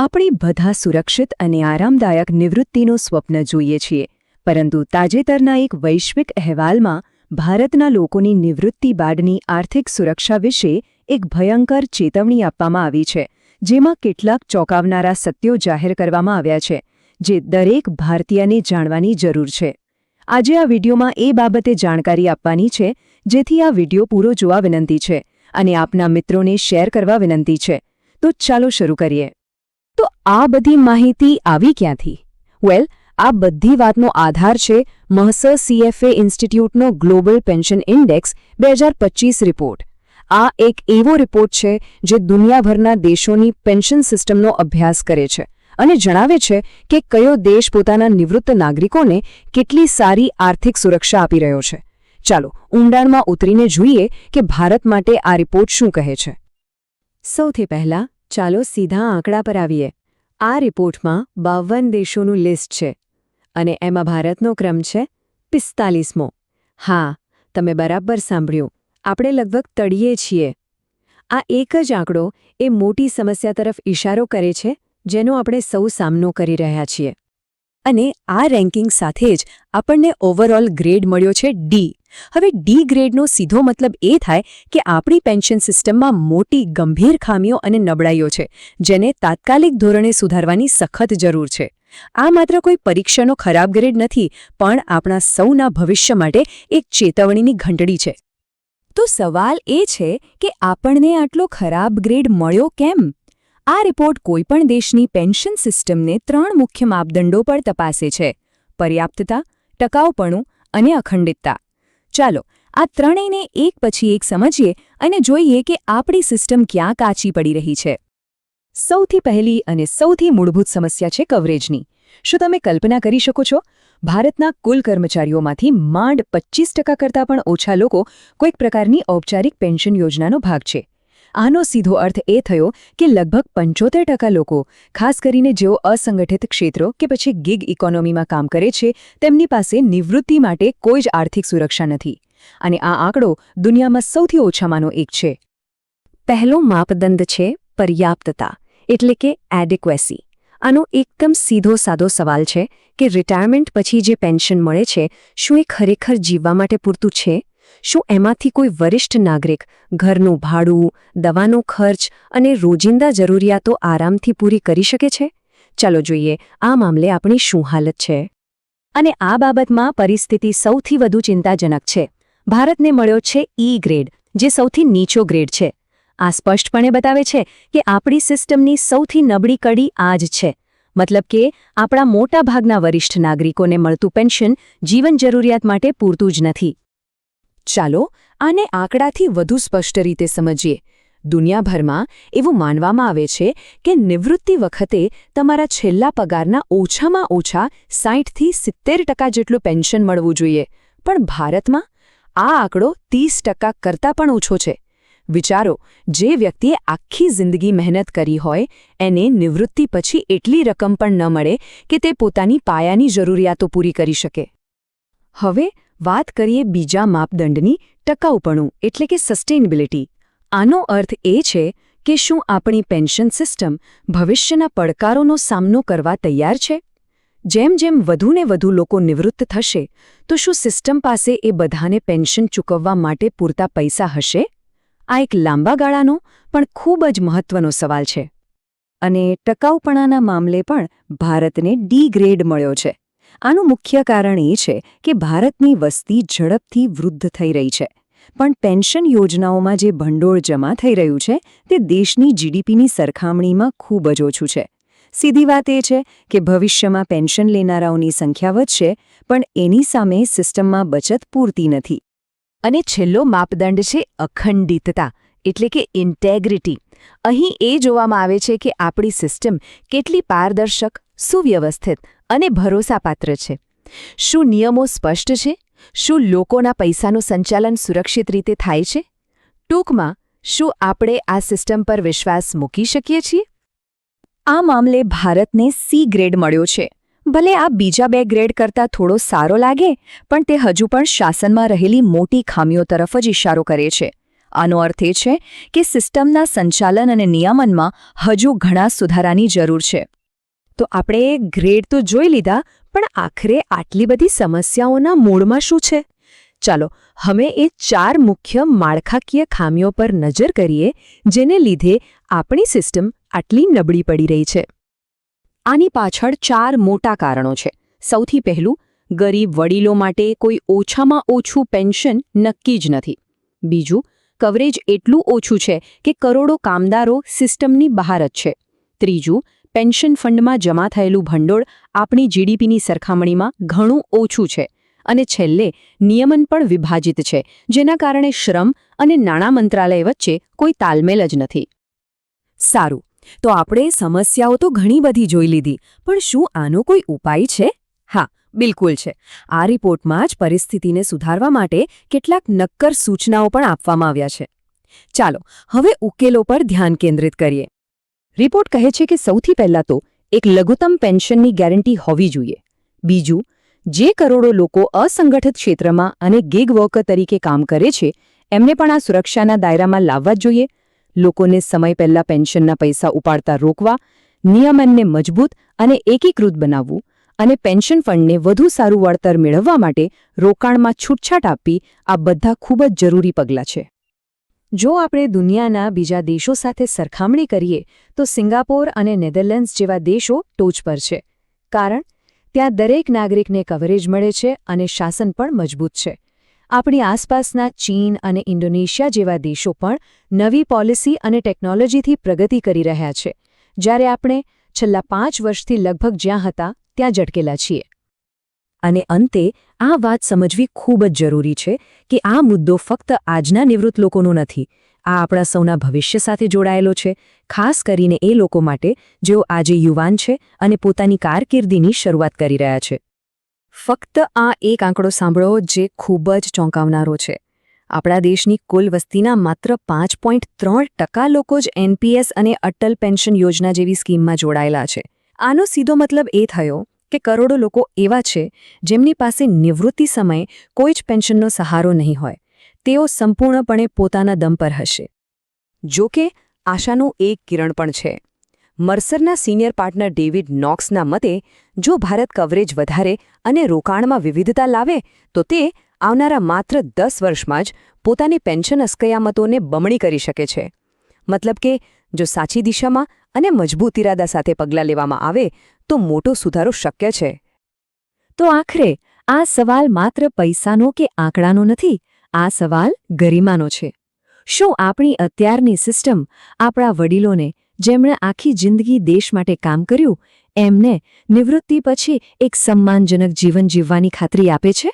આપણે બધા સુરક્ષિત અને આરામદાયક નિવૃત્તિનું સ્વપ્ન જોઈએ છીએ, પરંતુ તાજેતરના એક વૈશ્વિક અહેવાલમાં ભારતના લોકોની નિવૃત્તિ બાદની આર્થિક સુરક્ષા વિશે એક ભયંકર ચેતવણી આપવામાં આવી છે, જેમાં કેટલાક ચોંકાવનારા સત્યો જાહેર કરવામાં આવ્યા છે, જે દરેક ભારતીયને જાણવાની જરૂર છે. આજે આ વિડીયોમાં એ બાબતે જાણકારી આપવાની છે, જેથી આ વીડિયો પૂરો જોવા વિનંતી છે અને આપના મિત્રોને શેર કરવા વિનંતી છે. તો ચાલો શરૂ કરીએ. તો આ બધી માહિતી આવી ક્યાંથી? વેલ આ બધી વાતનો આધાર છે મહસર સીએફએ ઇન્સ્ટિટ્યૂટનો ગ્લોબલ પેન્શન ઇન્ડેક્સ બે રિપોર્ટ આ એક એવો રિપોર્ટ છે જે દુનિયાભરના દેશોની પેન્શન સિસ્ટમનો અભ્યાસ કરે છે અને જણાવે છે કે કયો દેશ પોતાના નિવૃત્ત નાગરિકોને કેટલી સારી આર્થિક સુરક્ષા આપી રહ્યો છે. ચાલો, ઊંડાણમાં ઉતરીને જોઈએ કે ભારત માટે આ રિપોર્ટ શું કહે છે. સૌથી પહેલા ચાલો સીધા આંકડા પર આવીએ. આ રિપોર્ટમાં બાવન દેશોનું લિસ્ટ છે અને એમાં ભારતનો ક્રમ છે પિસ્તાલીસમો. હા, તમે બરાબર સાંભળ્યું. આપણે લગભગ તળીએ છીએ. આ એક જ આંકડો એ મોટી સમસ્યા તરફ ઇશારો કરે છે જેનો આપણે સૌ સામનો કરી રહ્યા છીએ. અને આ રેન્કિંગ સાથે જ આપણને ઓવરઓલ ગ્રેડ મળ્યો છે ડી. હવે ડી ગ્રેડનો સીધો મતલબ એ થાય કે આપણી પેન્શન સિસ્ટમમાં મોટી ગંભીર ખામીઓ અને નબળાઈઓ છે, જેને તાત્કાલિક ધોરણે સુધારવાની સખત જરૂર છે. આ માત્ર કોઈ પરીક્ષાનો ખરાબ ગ્રેડ નથી, પણ આપણા સૌના ભવિષ્ય માટે એક ચેતવણીની ઘંટડી છે. તો સવાલ એ છે કે આપણને આટલો ખરાબ ગ્રેડ મળ્યો કેમ? આ રિપોર્ટ કોઈપણ દેશની પેન્શન સિસ્ટમને ત્રણ મુખ્ય માપદંડો પર તપાસે છે. પર્યાપ્તતા, ટકાઉપણું અને અખંડિતતા. ચાલો, આ ત્રણેયને એક પછી એક સમજીએ અને જોઈએ કે આપણી સિસ્ટમ ક્યાં કાચી પડી રહી છે. સૌથી પહેલી અને સૌથી મૂળભૂત સમસ્યા છે કવરેજની. શું તમે કલ્પના કરી શકો છો? ભારતના કુલ કર્મચારીઓમાંથી માંડ પચીસ ટકા કરતાં પણ ઓછા લોકો કોઈક પ્રકારની ઔપચારિક પેન્શન યોજનાનો ભાગ છે. આનો સીધો અર્થ એ થયો કે લગભગ પંચોતેર ટકા લોકો, ખાસ કરીને જેઓ અસંગઠિત ક્ષેત્રો કે પછી ગિગ ઇકોનોમીમાં કામ કરે છે, તેમની પાસે નિવૃત્તિ માટે કોઈ જ આર્થિક સુરક્ષા નથી. અને આ આંકડો દુનિયામાં સૌથી ઓછામાંનો એક છે. પહેલો માપદંડ છે પર્યાપ્તતા, એટલે કે એડિક્વેસી આનો એકદમ સીધો સાદો સવાલ છે કે રિટાયરમેન્ટ પછી જે પેન્શન મળે છે, શું એ ખરેખર જીવવા માટે પૂરતું છે? શું એમાંથી કોઈ વરિષ્ઠ નાગરિક, ઘરનું ભાડું, દવાનો ખર્ચ અને રોજિંદા જરૂરિયાતો આરામથી પૂરી કરી શકે છે? ચાલો જોઈએ, આ મામલે આપણી શું હાલત છે? અને આ બાબતમાં પરિસ્થિતિ સૌથી વધુ ચિંતાજનક છે. ભારતને મળ્યો છે ઈ ગ્રેડ, જે સૌથી નીચો ગ્રેડ છે. આ સ્પષ્ટપણે બતાવે છે કે આપણી સિસ્ટમની સૌથી નબળી કડી આ જ છે. મતલબ કે આપણા મોટાભાગના વરિષ્ઠ નાગરિકોને મળતું પેન્શન જીવન જરૂરિયાત માટે પૂરતું જ નથી. ચાલો આને આંકડાથી વધુ સ્પષ્ટ રીતે સમજીએ. દુનિયાભરમાં એવું માનવામાં આવે છે કે નિવૃત્તિ વખતે તમારા છેલ્લા પગારના ઓછામાં ઓછા સાઠથી સિત્તેર ટકા જેટલું પેન્શન મળવું જોઈએ. પણ ભારતમાં આ આંકડો ત્રીસ ટકા કરતાં પણ ઓછો છે. વિચારો, જે વ્યક્તિએ આખી જિંદગી મહેનત કરી હોય, એને નિવૃત્તિ પછી એટલી રકમ પણ ન મળે કે તે પોતાની પાયાની જરૂરિયાતો પૂરી કરી શકે. હવે વાત કરીએ બીજા માપદંડની, ટકાઉપણું, એટલે કે સસ્ટેનેબિલિટી આનો અર્થ એ છે કે શું આપણી પેન્શન સિસ્ટમ ભવિષ્યના પડકારોનો સામનો કરવા તૈયાર છે? જેમ જેમ વધુને વધુ લોકો નિવૃત્ત થશે, તો શું સિસ્ટમ પાસે એ બધાને પેન્શન ચૂકવવા માટે પૂરતા પૈસા હશે? આ એક લાંબા ગાળાનો, પણ ખૂબ જ મહત્વનો સવાલ છે. અને ટકાઉપણાના મામલે પણ ભારતને ડી ગ્રેડ મળ્યો છે. આનું મુખ્ય કારણ એ છે કે ભારતની વસ્તી ઝડપથી વૃદ્ધ થઈ રહી છે. પણ પેન્શન યોજનાઓમાં જે ભંડોળ જમા થઈ રહ્યું છે, તે દેશની જીડીપીની સરખામણીમાં ખૂબ જ ઓછું છે. સીધી વાત એ છે કે ભવિષ્યમાં પેન્શન લેનારાઓની સંખ્યા વધશે, પણ એની સામે સિસ્ટમમાં બચત પૂરતી નથી. અને છેલ્લો માપદંડ છે અખંડિતતા, એટલે કે ઇન્ટેગ્રિટી. અહીં એ જોવામાં આવે છે કે આપણી સિસ્ટમ કેટલી પારદર્શક, સુવ્યવસ્થિત અને ભરોસાપાત્ર છે. શું નિયમો સ્પષ્ટ છે? શું લોકોના પૈસાનું સંચાલન સુરક્ષિત રીતે થાય છે? ટૂંકમાં, શું આપણે આ સિસ્ટમ પર વિશ્વાસ મૂકી શકીએ છીએ? આ મામલે ભારતને સી ગ્રેડ મળ્યો છે. ભલે આ બીજા બે ગ્રેડ કરતાં થોડો સારો લાગે, પણ તે હજુ પણ શાસનમાં રહેલી મોટી ખામીઓ તરફ જ ઇશારો કરે છે. આનો અર્થ એ છે કે સિસ્ટમના સંચાલન અને નિયમનમાં હજુ ઘણા સુધારાની જરૂર છે. તો આપણે ગ્રેડ તો જોઈ લીધા, પણ આખરે આટલી બધી સમસ્યાઓના મૂળમાં શું છે? ચાલો, હવે એ ચાર મુખ્ય માળખાકીય ખામીઓ પર નજર કરીએ, જેને લીધે આપણી સિસ્ટમ આટલી નબળી પડી રહી છે. આની પાછળ ચાર મોટા કારણો છે. સૌથી પહેલું, ગરીબ વડીલો માટે કોઈ ઓછામાં ઓછું પેન્શન નક્કી જ નથી. બીજું, કવરેજ એટલું ઓછું છે કે કરોડો કામદારો સિસ્ટમની બહાર જ છે. ત્રીજું પેન્શન ફંડમાં જમા થયેલું ભંડોળ આપણી જીડીપીની સરખામણીમાં ઘણું ઓછું છે અને છેલ્લે નિયમન પણ વિભાજિત છે, જેના કારણે શ્રમ અને નાણાં મંત્રાલય વચ્ચે કોઈ તાલમેલ જ નથી. સારું, તો આપણે સમસ્યાઓ તો ઘણી બધી જોઈ લીધી, પણ શું આનો કોઈ ઉપાય છે? હા, બિલકુલ છે. આ રિપોર્ટમાં જ પરિસ્થિતિને સુધારવા માટે કેટલાક નક્કર સૂચનાઓ પણ આપવામાં આવ્યા છે. ચાલો, હવે ઉકેલો પર ધ્યાન કેન્દ્રિત કરીએ. રિપોર્ટ કહે છે કે સૌથી પહેલાં તો એક લઘુત્તમ પેન્શનની ગેરંટી હોવી જોઈએ. બીજું, જે કરોડો લોકો અસંગઠિત ક્ષેત્રમાં અને ગિગ વર્કર તરીકે કામ કરે છે, એમને પણ આ સુરક્ષાના દાયરામાં લાવવા જોઈએ. લોકોને સમય પહેલાં પેન્શનના પૈસા ઉપાડતા રોકવા નિયમનને મજબૂત અને એકીકૃત બનાવવું અને પેન્શન ફંડને વધુ સારું વળતર મેળવવા માટે રોકાણમાં છૂટછાટ આપવી આ બધા ખૂબ જ જરૂરી પગલાં છે. જો આપણે દુનિયાના બીજા દેશો સાથે સરખામણી કરીએ, તો સિંગાપોર અને નેધરલેન્ડ્સ જેવા દેશો ટોચ પર છે. કારણ, ત્યાં દરેક નાગરિકને કવરેજ મળે છે અને શાસન પણ મજબૂત છે. આપણી આસપાસના ચીન અને ઇન્ડોનેશિયા જેવા દેશો પણ નવી પોલિસી અને ટેકનોલોજીથી પ્રગતિ કરી રહ્યા છે. જ્યારે આપણે છેલ્લા પાંચ વર્ષથી લગભગ જ્યાં હતા, ત્યાં જટકેલા છીએ. અને અંતે, આ વાત સમજવી ખૂબ જ જરૂરી છે કે આ મુદ્દો ફક્ત આજના નિવૃત્ત લોકોનો નથી, આ આપણા સૌના ભવિષ્ય સાથે જોડાયેલો છે, ખાસ કરીને એ લોકો માટે જેઓ આજે યુવાન છે અને પોતાની કારકિર્દીની શરૂઆત કરી રહ્યા છે. ફક્ત આ એક આંકડો સાંભળો જે ખૂબ જ ચોંકાવનારો છે. આપણા દેશની કુલ વસ્તીના માત્ર પાંચ પોઈન્ટ ત્રણ ટકા લોકો જ એનપીએસ અને અટલ પેન્શન યોજના જેવી સ્કીમમાં જોડાયેલા છે. આનો સીધો મતલબ એ થયો કે કરોડો લોકો એવા છે જેમની પાસે નિવૃત્તિ સમયે કોઈ જ પેન્શનનો સહારો નહીં હોય. તેઓ સંપૂર્ણપણે પોતાના દમ પર હશે. જો કે, આશાનું એક કિરણ પણ છે. મર્સરના સિનિયર પાર્ટનર ડેવિડ નોક્સના મતે, જો ભારત કવરેજ વધારે અને રોકાણમાં વિવિધતા લાવે, તો તે આવનારા માત્ર દસ વર્ષમાં જ પોતાની પેન્શન અસ્કયામતોને બમણી કરી શકે છે. મતલબ કે, જો સાચી દિશામાં અને મજબૂત ઇરાદા સાથે પગલાં લેવામાં આવે તો મોટો સુધારો શક્ય છે. તો આખરે, આ સવાલ માત્ર પૈસાનો કે આંકડાનો નથી, આ સવાલ ગરિમાનો છે. શું આપણી અત્યારની સિસ્ટમ આપણા વડીલોને, જેમણે આખી જિંદગી દેશ માટે કામ કર્યું, એમને નિવૃત્તિ પછી એક સન્માનજનક જીવન જીવવાની ખાતરી આપે છે?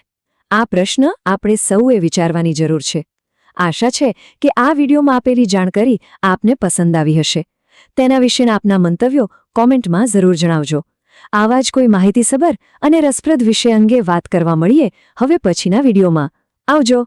આ પ્રશ્ન આપણે સૌએ વિચારવાની જરૂર છે. આશા છે કે આ વિડીયોમાં આપેલી જાણકારી આપને પસંદ આવી હશે. તેના વિશેના આપના મંતવ્યો કોમેન્ટમાં જરૂર જણાવજો. આવા જ કોઈ માહિતીસભર અને રસપ્રદ વિષય અંગે વાત કરવા મળીએ હવે પછીના વિડીયોમાં. આવજો.